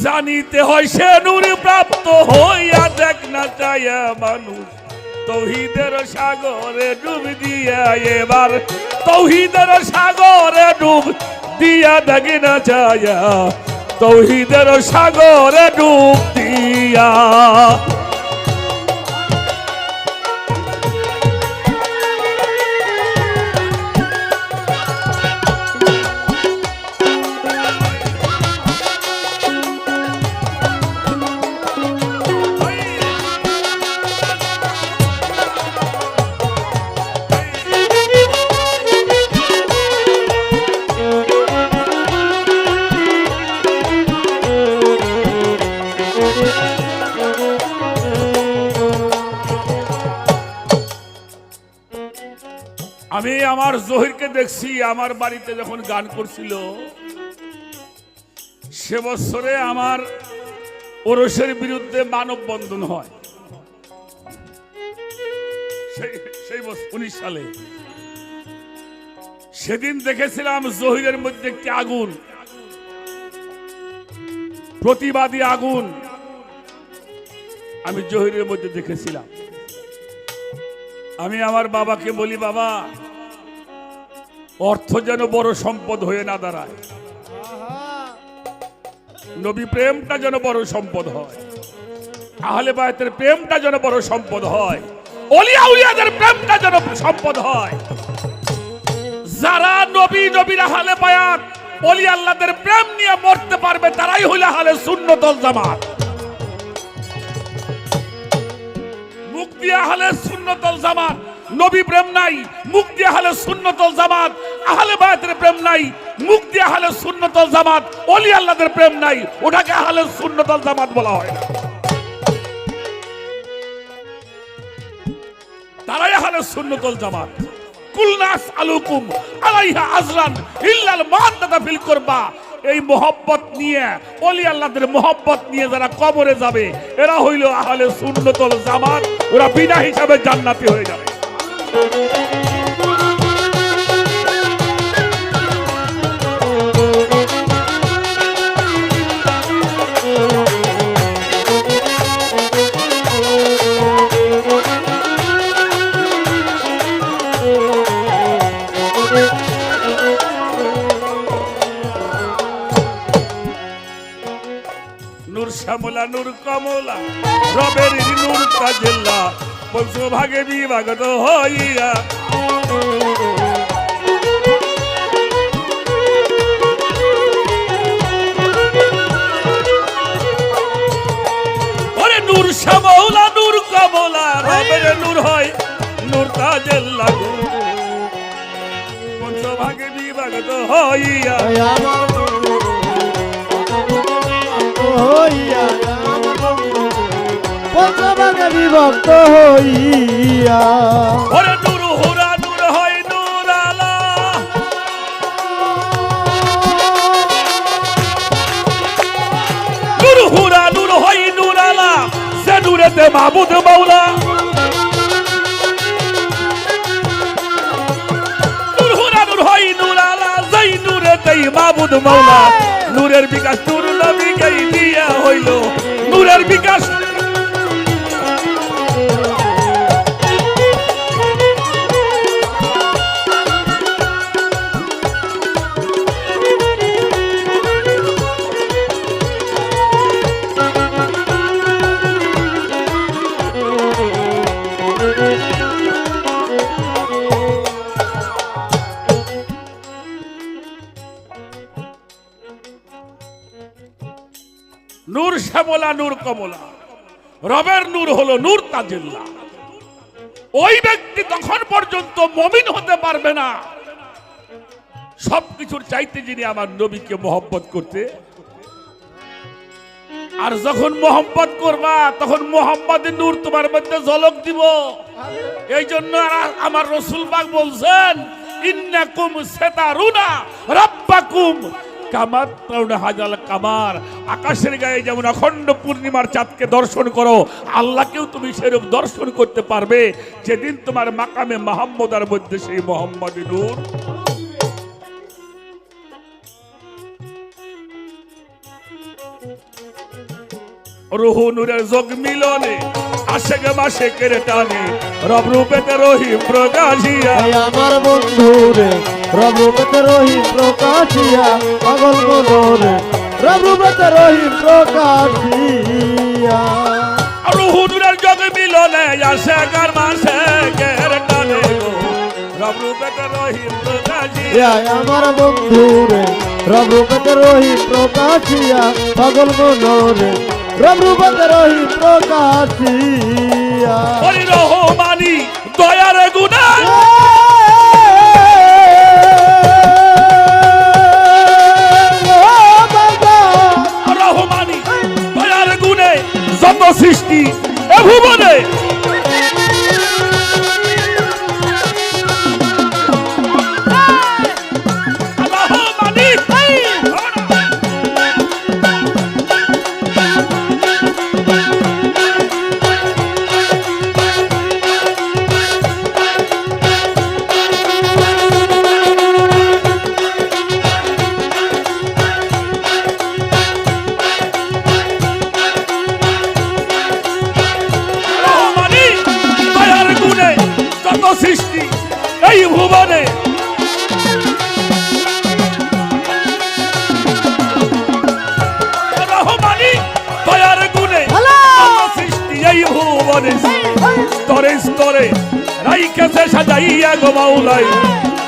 জানিতে হয় সে নূর প্রাপ্ত হইয়া দেখ না চায়া মানুষ। তৌহিদের সাগরে ডুব দিয়া এবার। তৌহিদের সাগরে ডুব দিয়া দেখ না চায়া তৌহিদের সাগরে ডুব দিয়া আমি আমার জহিরকে দেখছি, আমার বাড়িতে যখন গান করছিল, সে বছরে আমার ওরসের বিরুদ্ধে মানববন্ধন হয়। সেই উনিশ সালে। সেদিন দেখেছিলাম জহিরের মধ্যে একটি আগুন, প্রতিবাদী আগুন। আমি জহিরের মধ্যে দেখেছিলাম। আমি আমার বাবাকে বলি, বাবা অর্থ যেন বড় সম্পদ হয়ে না দাঁড়ায়। নবী প্রেমটা যেন বড় সম্পদ হয়। আহলে বায়তের প্রেমটা যেন বড় সম্পদ হয়। অলিয়া উলিয়াদের প্রেমটা যেন সম্পদ হয়। যারা নবী, নবীর আহলে বায়াত, অলি আল্লাহদের প্রেম নিয়ে মরতে পারবে, তারাই হইলে আহলে সুন্নতল জামাত। মুখ দিয়ে আহলে সুন্নতল জামাত। নবী প্রেম নাই মুখ দিয়ে আহলে সুন্নতল জামাত। আহলে বায়াতের প্রেম নাই, মুখ দিয়ে আহলে সুন্নতল জামাত, অলি আল্লাহদের প্রেম নাই, ওটাকে আহলে সুন্নতল জামাত বলা হয় না। তারাই আহলে সুন্নতল জামাত। কুলনাস আলুকুম আলাইহা আজরান, ইল্লাল মাদ্দাতা ফিল করবা। এই মোহব্বত নিয়ে, অলি আল্লাহদের মোহব্বত নিয়ে যারা কবরে যাবে, এরা হইল আহলে সুন্নতল জামাত, ওরা বিনা হিসাবে জান্নাতি হয়ে যাবে। শ্যামলা নূর কমলা রবের নূর কাজেল্লা পঞ্চ ভাগে বিভাগত হইয়া। কমলা বিভাগত হইয়া। পঞ্চভাগে বিভক্ত হইয়া। ওরে নূর হুরা নূর হয় নূর আলা। নূর হুরা নূর হয় নূর আলা। সে নূরেতে মাহবুদ মাওলা। হুরা নূর হয় মাওলা। নূরের বিকাশ নূর নবীকেই দিয়া হইল। নূরের বিকাশ নূর শ্যামলা, নূর কমলা। রবের নূর হলো নূর তাজিল্লা। ওই ব্যক্তি তখন পর্যন্ত মমিন হতে পারবে না। সবকিছুর চাইতে যিনি আমার নবীকে মোহব্বত করতে, আর যখন মোহাম্মত করবা, তখন মোহাম্মদের নূর তোমার মধ্যে ঝলক দিব। এই জন্য আমার রসুল বাগ বলছেন, ইন্নাকুম সেতারুনা রাব্বাকুম আকাশের গায়ে যেমন অখণ্ড পূর্ণিমার চাঁদকে দর্শন করো, আল্লাহকেও তুমি সেরূপ দর্শন করতে পারবে। যেদিন তোমার মাকামে মাহমুদার মধ্যে সেই মোহাম্মদ নূর। রুহু যোগ মিলনে। আশেকে মাসে কেড়ে টানে। রব রূপেতে রহিম প্রকাশিয়া। আমার বন্ধু রে রঘুপতি রহিম প্রকাশিয়া। পাগল মনোরে রঘুপতি রহিম প্রকাশিয়া। রুহু নূরের যোগ মিলনে আশেকার মাসে কেড়ে টানে। রব রূপেতে রহিম প্রকাশিয়া। আমার বন্ধু রে রঘুপতি রহিম প্রকাশিয়া। পাগল মনোরে রঘুপতি রহি প্রকাশিয়া রহমানি দয়ার ভুবনে স্তরে স্তরে রাইকেছে সাজাইয়া গো মাউলাই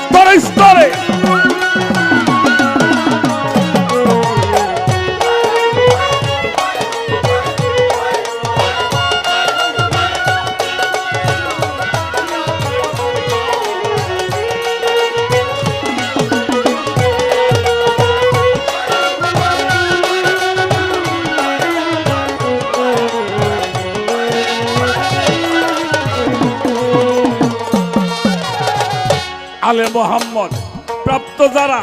স্তরে স্তরে আলে মোহাম্মদ। প্রাপ্ত যারা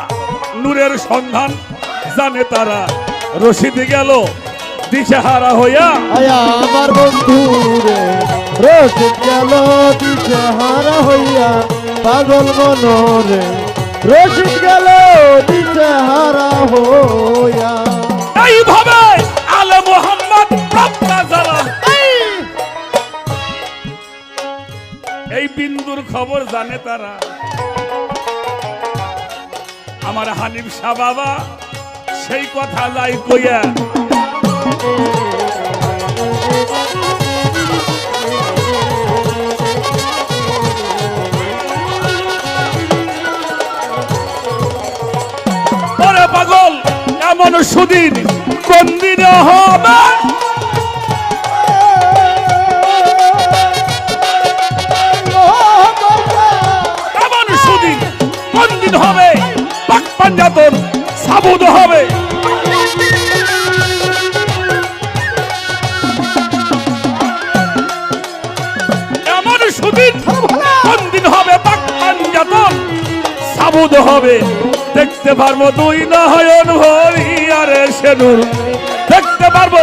নূরের সন্ধান জানে তারা। রশিদ গেল দিশেহারা হইয়া। আমার বন্ধু রে গেল হইয়া। পাগল মনোরে রসিদ গেল দিশে হারা হইয়া। এইভাবে আলে মোহাম্মদ প্রাপ্ত যারা। এই বিন্দুর খবর জানে তারা। আমার হানিফ শাহ বাবা, সেই কথা যাই কইয়া। পাগল, এমন সুদিন কোন দিনে হবে? এমন সুদিন কোন দিন হবে? পাঞ্জাতন সাবুদ হবে। এমন সুদিন দিন হবে পাঞ্জাতন সাবুদ হবে। দেখতে পারব দুই নয়ন ভরি আরে সেনুর। দেখতে পারব